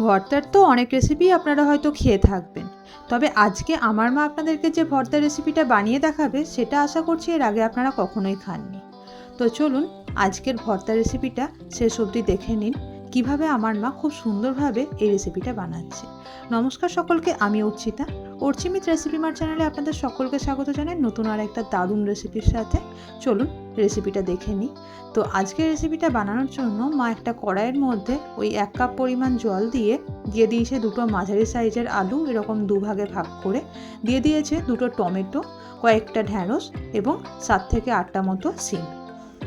ভর্তার তো অনেক রেসিপি আপনারা হয়তো খেয়ে থাকবেন। তবে আজকে আমার মা আপনাদেরকে যে ভর্তার রেসিপিটা বানিয়ে দেখাবে, সেটা আশা করছি এর আগে আপনারা কখনোই খাননি। তো চলুন, আজকের ভর্তা রেসিপিটা শেষ অবধি দেখে নিন, কীভাবে আমার মা খুব সুন্দরভাবে এই রেসিপিটা বানাচ্ছে। নমস্কার সকলকে, আমি অর্চিতা অর্চিমিত রেসিপি মার চ্যানেলে আপনাদের সকলকে স্বাগত জানাই। নতুন আর একটা দারুণ রেসিপির সাথে। চলুন রেসিপিটা দেখে নিই। তো আজকের রেসিপিটা বানানোর জন্য মা একটা কড়াইয়ের মধ্যে ওই এক কাপ পরিমাণ জল দিয়ে দিয়ে দিয়েছে দুটো মাঝারি সাইজের আলু, এরকম দুভাগে ভাগ করে। দিয়ে দিয়েছে দুটো টমেটো, কয়েকটা ঢ্যাঁড়স এবং সাত থেকে আটটা মতো সিম।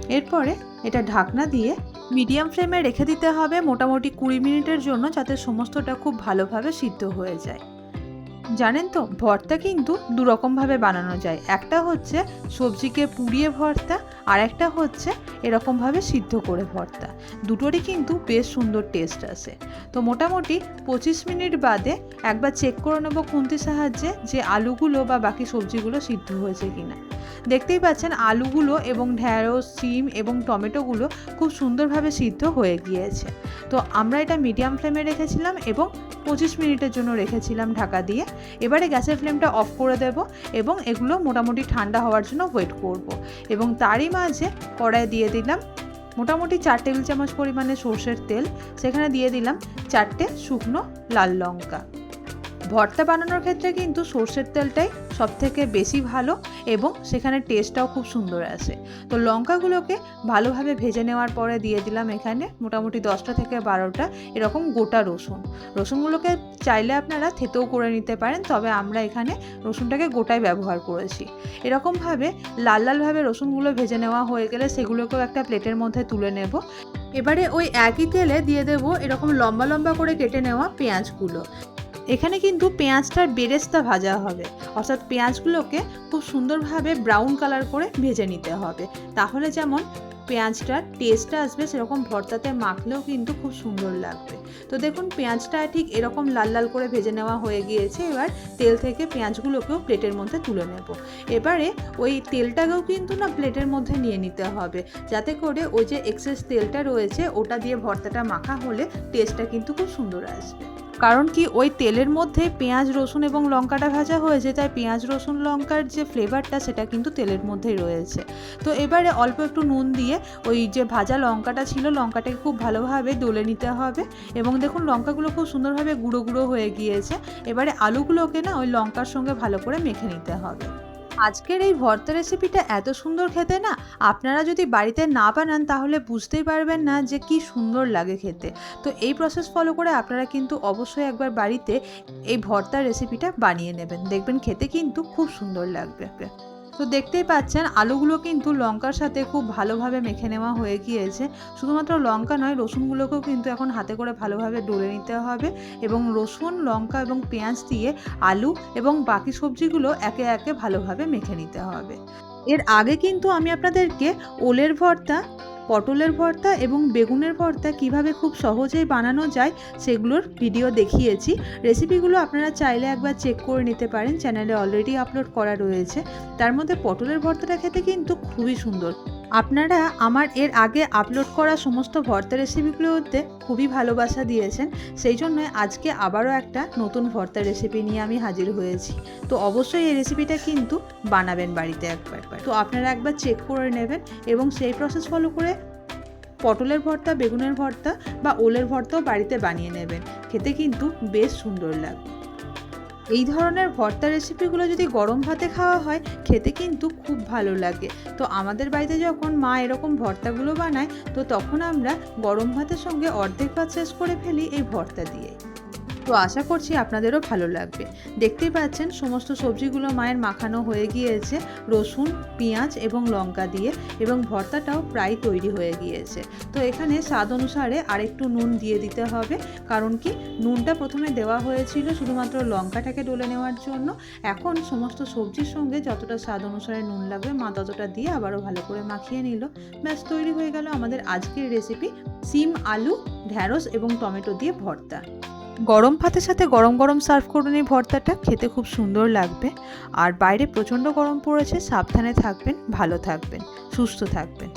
এরপরে এটা ঢাকনা দিয়ে মিডিয়াম ফ্লেমে রেখে দিতে হবে মোটামুটি কুড়ি মিনিটের জন্য, যাতে সমস্তটা খুব ভালোভাবে সিদ্ধ হয়ে যায়। জানেন তো, ভর্তা কিন্তু দুরকমভাবে বানানো যায়। একটা হচ্ছে সবজিকে পুড়িয়ে ভর্তা আর একটা হচ্ছে এরকমভাবে সিদ্ধ করে ভর্তা। দুটোরই কিন্তু বেশ সুন্দর টেস্ট আসে তো মোটামুটি পঁচিশ মিনিট বাদে একবার চেক করে নেব খুন্তির সাহায্যে যে আলুগুলো বা বাকি সবজিগুলো সিদ্ধ হয়েছে কিনা। দেখতেই পাচ্ছেন আলুগুলো এবং ঢ্যাঁড়স, সিম এবং টমেটোগুলো খুব সুন্দরভাবে সিদ্ধ হয়ে গিয়েছে। তো আমরা এটা মিডিয়াম ফ্লেমে রেখেছিলাম এবং পঁচিশ মিনিটের জন্য রেখেছিলাম ঢাকা দিয়ে। এবারে গ্যাসের ফ্লেমটা অফ করে দেব এবং এগুলো মোটামুটি ঠান্ডা হওয়ার জন্য ওয়েট করব। এবং তারই মাঝে কড়াই দিয়ে দিলাম মোটামুটি চার টেবিল চামচ পরিমাণে সর্ষের তেল। সেখানে দিয়ে দিলাম চারটে শুকনো লাল লঙ্কা। ভর্তা বানানোর ক্ষেত্রে কিন্তু সর্ষের তেলটাই সব থেকে বেশি ভালো এবং সেখানে টেস্টটাও খুব সুন্দর আসে তো লঙ্কাগুলোকে ভালোভাবে ভেজে নেওয়ার পরে দিয়ে দিলাম এখানে মোটামুটি দশটা থেকে বারোটা এরকম গোটা রসুন। রসুনগুলোকে চাইলে আপনারা থেতেও করে নিতে পারেন, তবে আমরা এখানে রসুনটাকে গোটাই ব্যবহার করেছি। এরকমভাবে লাল লালভাবে রসুনগুলো ভেজে নেওয়া হয়ে গেলে সেগুলোকেও একটা প্লেটের মধ্যে তুলে নেব। এবারে ওই একই তেলে দিয়ে দেব এরকম লম্বা লম্বা করে কেটে নেওয়া পেঁয়াজগুলো। এখানে কিন্তু পেঁয়াজটার বেরেস্তা ভাজা হবে। অর্থাৎ পেঁয়াজগুলোকে খুব সুন্দরভাবে ব্রাউন কালার করে ভেজে নিতে হবে। তাহলে যেমন পেঁয়াজটার টেস্টটা আসবে, সেরকম ভর্তাতে মাখলেও কিন্তু খুব সুন্দর লাগবে। তো দেখুন, পেঁয়াজটা ঠিক এরকম লাল লাল করে ভেজে নেওয়া হয়ে গিয়েছে। এবার তেল থেকে পেঁয়াজগুলোকেও প্লেটের মধ্যে তুলে নেব। এবারে ওই তেলটাকেও কিন্তু না প্লেটের মধ্যে নিয়ে নিতে হবে। যাতে করে ওই যে এক্সেস তেলটা রয়েছে, ওটা দিয়ে ভর্তাটা মাখা হলে টেস্টটা কিন্তু খুব সুন্দর আসবে। কারণ কি ওই তেলের মধ্যে পেঁয়াজ, রসুন এবং লঙ্কাটা ভাজা হয়েছে, তাই পেঁয়াজ, রসুন, লঙ্কার যে ফ্লেভারটা সেটা কিন্তু তেলের মধ্যেই রয়েছে। তো এবারে অল্প একটু নুন দিয়ে ওই যে ভাজা লঙ্কাটা ছিল, লঙ্কাটাকে খুব ভালোভাবে দলে নিতে হবে এবং দেখুন লঙ্কাগুলো খুব সুন্দরভাবে গুঁড়ো গুঁড়ো হয়ে গিয়েছে। এবারে আলুগুলোকে না ওই লঙ্কার সঙ্গে ভালো করে মেখে নিতে হবে। আজকের এই ভর্তা রেসিপিটা এত সুন্দর খেতে না, আপনারা যদি বাড়িতে না বানান তাহলে বুঝতেই পারবেন না যে কি সুন্দর লাগে খেতে। তো এই প্রসেস ফলো করে আপনারা কিন্তু অবশ্যই একবার বাড়িতে এই ভর্তার রেসিপিটা বানিয়ে নেবেন। দেখবেন খেতে কিন্তু খুব সুন্দর লাগবে। তো দেখতেই পাচ্ছেন, আলুগুলো কিন্তু লঙ্কার সাথে খুব ভালোভাবে মেখে নেওয়া হয়ে গিয়েছে। শুধুমাত্র লঙ্কা নয়, রসুনগুলোকেও কিন্তু এখন হাতে করে ভালোভাবে ডলে নিতে হবে এবং রসুন, লঙ্কা এবং পেঁয়াজ দিয়ে আলু এবং বাকি সবজিগুলো একে একে ভালোভাবে মেখে নিতে হবে। এর আগে কিন্তু আমি আপনাদেরকে ওলের ভর্তা পটলের ভর্তা এবং বেগুনের ভর্তা কীভাবে খুব সহজেই বানানো যায় সেগুলোর ভিডিও দেখিয়েছি। রেসিপিগুলো আপনারা চাইলে একবার চেক করে নিতে পারেন চ্যানেলে অলরেডি আপলোড করা রয়েছে। তার মধ্যে পটলের ভর্তাটা খেতে কিন্তু খুবই সুন্দর। আপনারা আমার এর আগে আপলোড করা সমস্ত ভর্তা রেসিপিগুলোতে খুবই ভালোবাসা দিয়েছেন। সেই জন্য আজকে আবারও একটা নতুন ভর্তা রেসিপি নিয়ে আমি হাজির হয়েছি। তো অবশ্যই এই রেসিপিটা কিন্তু বানাবেন বাড়িতে একবার তো আপনারা একবার চেক করে নেবেন এবং সেই প্রসেস ফলো করে পটলের ভর্তা, বেগুনের ভর্তা বা ওলের ভর্তাও বাড়িতে বানিয়ে নেবেন। খেতে কিন্তু বেশ সুন্দর লাগবে। এই ধরনের ভর্তা রেসিপিগুলো যদি গরম ভাতে খাওয়া হয়, খেতে কিন্তু খুব ভালো লাগে। তো আমাদের বাড়িতে যখন মা এরকম ভর্তাগুলো বানায়, তো তখন আমরা গরম ভাতের সঙ্গে অর্ধেক ভাত শেষ করে ফেলি এই ভর্তা দিয়ে। তো আশা করছি আপনাদেরও ভালো লাগবে। দেখতেই পাচ্ছেন সমস্ত সবজিগুলো মায়ের মাখানো হয়ে গিয়েছে, রসুন, পেঁয়াজ এবং লঙ্কা দিয়ে এবং ভর্তাটাও প্রায় তৈরি হয়ে গিয়েছে। তো এখানে স্বাদ অনুসারে আরেকটু নুন দিয়ে দিতে হবে, কারণ কি নুনটা প্রথমে দেওয়া হয়েছিল শুধুমাত্র লঙ্কাটাকে ডলে নেওয়ার জন্য। এখন সমস্ত সবজির সঙ্গে যতটা স্বাদ অনুসারে নুন লাগবে মা ততটা দিয়ে আবারও ভালো করে মাখিয়ে নিল। ব্যাস, তৈরি হয়ে গেল আমাদের আজকের রেসিপি সিম, আলু, ঢ্যাঁড়স এবং টমেটো দিয়ে ভর্তা। গরম ভাতের সাথে গরম গরম সার্ভ করুন এই ভর্তাটা, খেতে খুব সুন্দর লাগবে। আর বাইরে প্রচণ্ড গরম পড়েছে, সাবধানে থাকবেন, ভালো থাকবেন, সুস্থ থাকবেন।